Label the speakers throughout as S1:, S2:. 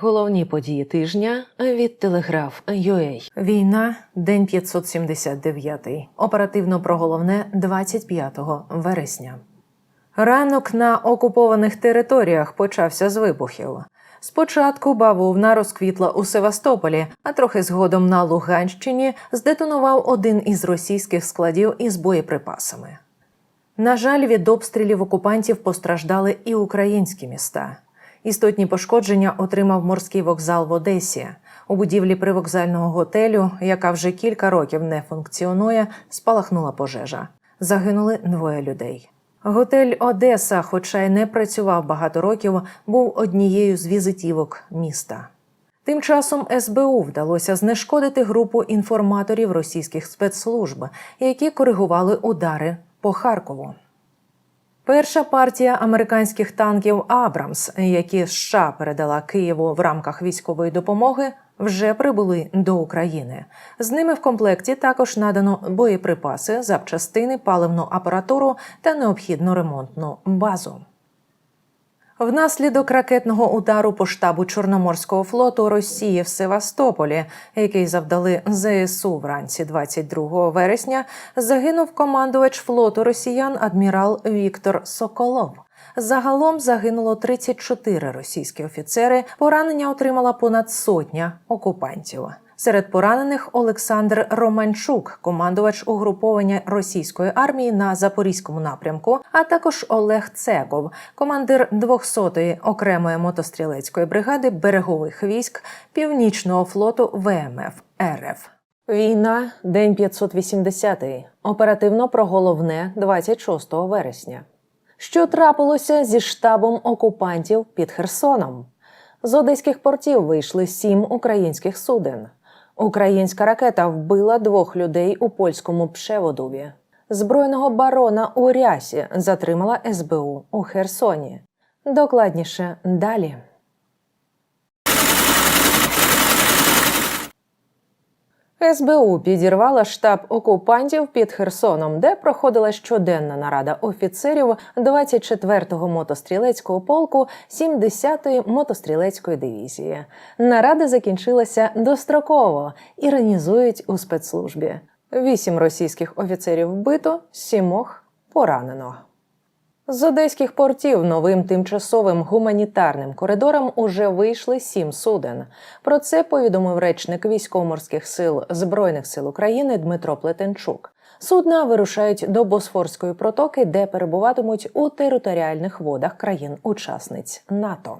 S1: Головні події тижня від Телеграф UA. Війна, день 579. Оперативно про головне 25 вересня. Ранок на окупованих територіях почався з вибухів. Спочатку бавовна розквітла у Севастополі, а трохи згодом на Луганщині здетонував один із російських складів із боєприпасами. На жаль, від обстрілів окупантів постраждали і українські міста. Істотні пошкодження отримав морський вокзал в Одесі. У будівлі привокзального готелю, яка вже кілька років не функціонує, спалахнула пожежа. Загинули двоє людей. Готель Одеса, хоча й не працював багато років, був однією з візитівок міста. Тим часом СБУ вдалося знешкодити групу інформаторів російських спецслужб, які коригували удари по Харкову. Перша партія американських танків Абрамс, які США передала Києву в рамках військової допомоги, вже прибули до України. З ними в комплекті також надано боєприпаси, запчастини, паливну апаратуру та необхідну ремонтну базу. Внаслідок ракетного удару по штабу Чорноморського флоту Росії в Севастополі, який завдали ЗСУ вранці 22 вересня, загинув командувач флоту росіян адмірал Віктор Соколов. Загалом загинуло 34 російські офіцери. Поранення отримала понад сотня окупантів. Серед поранених Олександр Романчук, командувач угруповання російської армії на запорізькому напрямку, а також Олег Цеков, командир 200-ї окремої мотострілецької бригади берегових військ Північного флоту ВМФ РФ. Війна, день 580. Оперативно про головне 26 вересня. Що трапилося зі штабом окупантів під Херсоном? З одеських портів вийшли сім українських суден. Українська ракета вбила двох людей у польському Пшеводові. Збройного барона у Рясі затримала СБУ у Херсоні. Докладніше далі. СБУ підірвала штаб окупантів під Херсоном, де проходила щоденна нарада офіцерів 24-го мотострілецького полку 70-ї мотострілецької дивізії. Нарада закінчилася достроково, іронізують у спецслужбі. Вісім російських офіцерів вбито, сімох поранено. З одеських портів новим тимчасовим гуманітарним коридором уже вийшли сім суден. Про це повідомив речник військово-морських сил Збройних сил України Дмитро Плетенчук. Судна вирушають до Босфорської протоки, де перебуватимуть у територіальних водах країн-учасниць НАТО.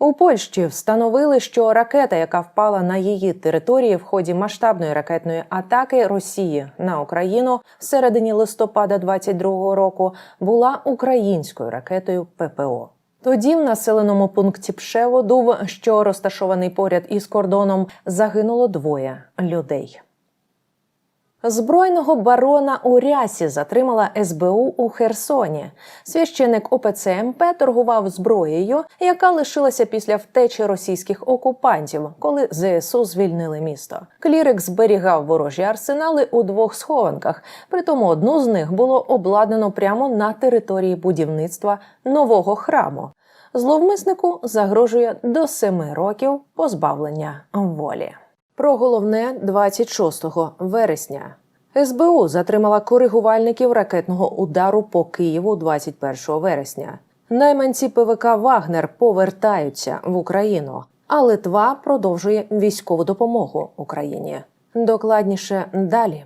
S1: У Польщі встановили, що ракета, яка впала на її території в ході масштабної ракетної атаки Росії на Україну в середині листопада 22-го року, була українською ракетою ППО. Тоді в населеному пункті Пшеводув, що розташований поряд із кордоном, загинуло двоє людей. Збройного барона у рясі затримала СБУ у Херсоні. Священик ОПЦ МП торгував зброєю, яка лишилася після втечі російських окупантів, коли ЗСУ звільнили місто. Клірик зберігав ворожі арсенали у двох схованках. Притому одну з них було обладнано прямо на території будівництва нового храму. Зловмиснику загрожує до семи років позбавлення волі. Про головне 26 вересня. СБУ затримала коригувальників ракетного удару по Києву 21 вересня. Найманці ПВК Вагнер повертаються в Україну, а Литва продовжує військову допомогу Україні. Докладніше далі.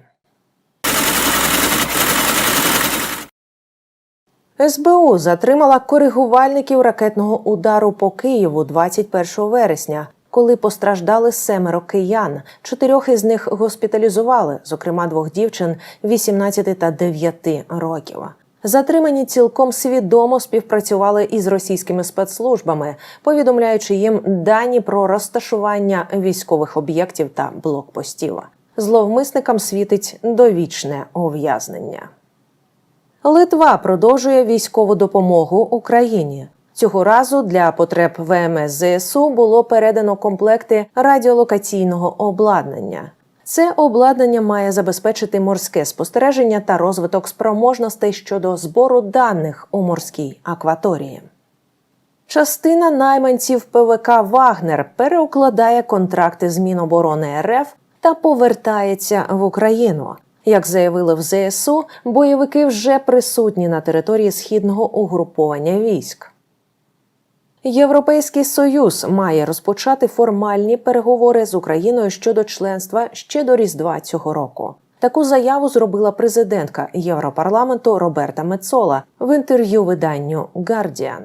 S1: СБУ затримала коригувальників ракетного удару по Києву 21 вересня, коли постраждали семеро киян. Чотирьох із них госпіталізували, зокрема двох дівчин 18 та 9 років. Затримані цілком свідомо співпрацювали із російськими спецслужбами, повідомляючи їм дані про розташування військових об'єктів та блокпостів. Зловмисникам світить довічне ув'язнення. Литва продовжує військову допомогу Україні. Цього разу для потреб ВМС ЗСУ було передано комплекти радіолокаційного обладнання. Це обладнання має забезпечити морське спостереження та розвиток спроможностей щодо збору даних у морській акваторії. Частина найманців ПВК Вагнер переукладає контракти з Міноборони РФ та повертається в Україну. Як заявили в ЗСУ, бойовики вже присутні на території східного угруповання військ. Європейський союз має розпочати формальні переговори з Україною щодо членства ще до Різдва цього року. Таку заяву зробила президентка Європарламенту Роберта Мецола в інтерв'ю виданню Guardian.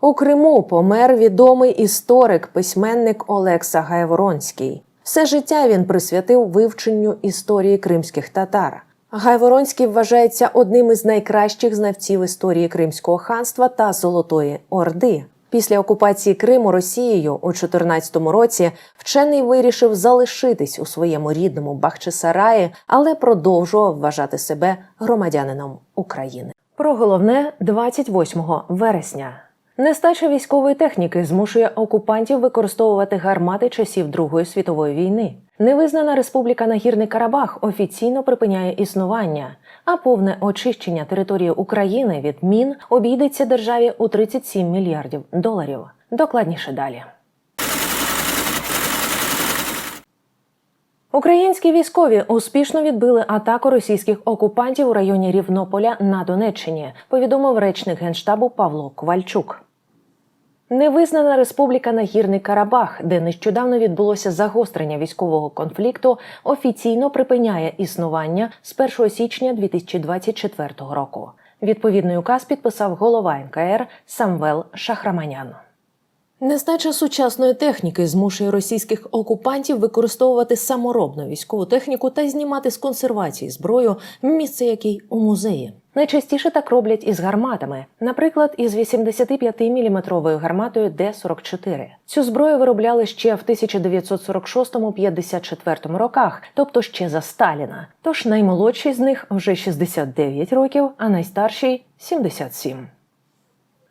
S1: У Криму помер відомий історик, письменник Олекса Гайворонський. Все життя він присвятив вивченню історії кримських татар. Гайворонський вважається одним із найкращих знавців історії Кримського ханства та Золотої Орди. Після окупації Криму Росією у 2014 році вчений вирішив залишитись у своєму рідному Бахчисараї, але продовжував вважати себе громадянином України. Про головне 28 вересня. Нестача військової техніки змушує окупантів використовувати гармати часів Другої світової війни. Невизнана республіка Нагірний Карабах офіційно припиняє існування, а повне очищення території України від мін обійдеться державі у 37 мільярдів доларів. Докладніше далі. Українські військові успішно відбили атаку російських окупантів у районі Рівнополя на Донеччині, повідомив речник генштабу Павло Ковальчук. Невизнана республіка Нагірний Карабах, де нещодавно відбулося загострення військового конфлікту, офіційно припиняє існування з 1 січня 2024 року. Відповідний указ підписав голова НКР Самвел Шахраманян. Нестача сучасної техніки змушує російських окупантів використовувати саморобну військову техніку та знімати з консервації зброю, місце якій у музеї. Найчастіше так роблять із гарматами, наприклад, із 85-мм гарматою Д-44. Цю зброю виробляли ще в 1946-54 роках, тобто ще за Сталіна. Тож наймолодший з них вже 69 років, а найстарший 77.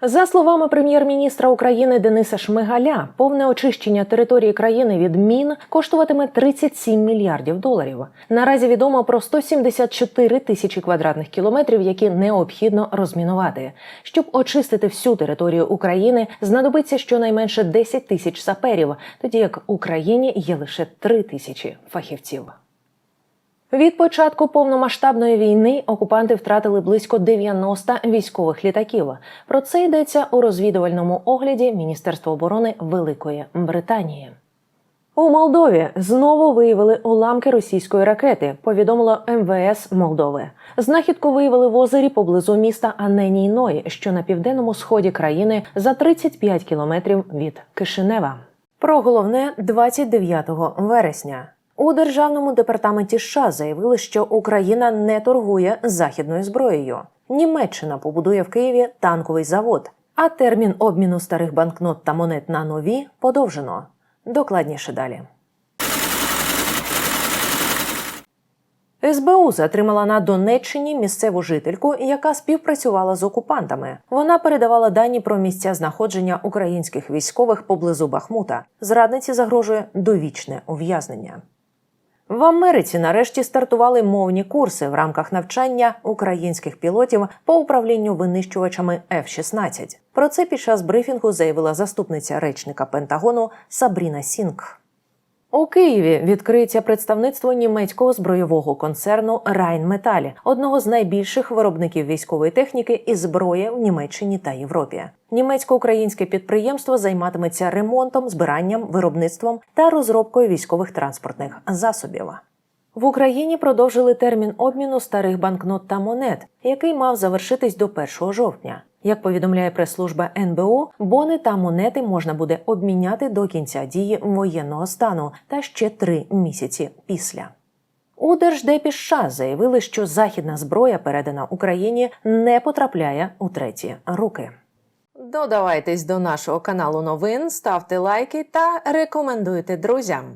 S1: За словами прем'єр-міністра України Дениса Шмигаля, повне очищення території країни від мін коштуватиме 37 мільярдів доларів. Наразі відомо про 174 тисячі квадратних кілометрів, які необхідно розмінувати. Щоб очистити всю територію України, знадобиться щонайменше 10 тисяч саперів, тоді як Україні є лише 3 тисячі фахівців. Від початку повномасштабної війни окупанти втратили близько 90 військових літаків. Про це йдеться у розвідувальному огляді Міністерства оборони Великої Британії. У Молдові знову виявили уламки російської ракети. Повідомило МВС Молдови. Знахідку виявили в озері поблизу міста Аненій Ной, що на південному сході країни за 35 кілометрів від Кишинева. Про головне 29 вересня. У державному департаменті США заявили, що Україна не торгує західною зброєю. Німеччина побудує в Києві танковий завод, а термін обміну старих банкнот та монет на нові подовжено. Докладніше далі. СБУ затримала на Донеччині місцеву жительку, яка співпрацювала з окупантами. Вона передавала дані про місця знаходження українських військових поблизу Бахмута. Зрадниці загрожує довічне ув'язнення. В Америці нарешті стартували мовні курси в рамках навчання українських пілотів по управлінню винищувачами F-16. Про це під час брифінгу заявила заступниця речника Пентагону Сабріна Сінг. У Києві відкриється представництво німецького збройового концерну Райнметаль, одного з найбільших виробників військової техніки і зброї в Німеччині та Європі. Німецько-українське підприємство займатиметься ремонтом, збиранням, виробництвом та розробкою військових транспортних засобів. В Україні продовжили термін обміну старих банкнот та монет, який мав завершитись до 1 жовтня. Як повідомляє прес-служба НБУ, бони та монети можна буде обміняти до кінця дії воєнного стану та ще три місяці після. У Держдепі США заявили, що західна зброя, передана Україні, не потрапляє у треті руки. Додавайтесь до нашого каналу новин, ставте лайки та рекомендуйте друзям.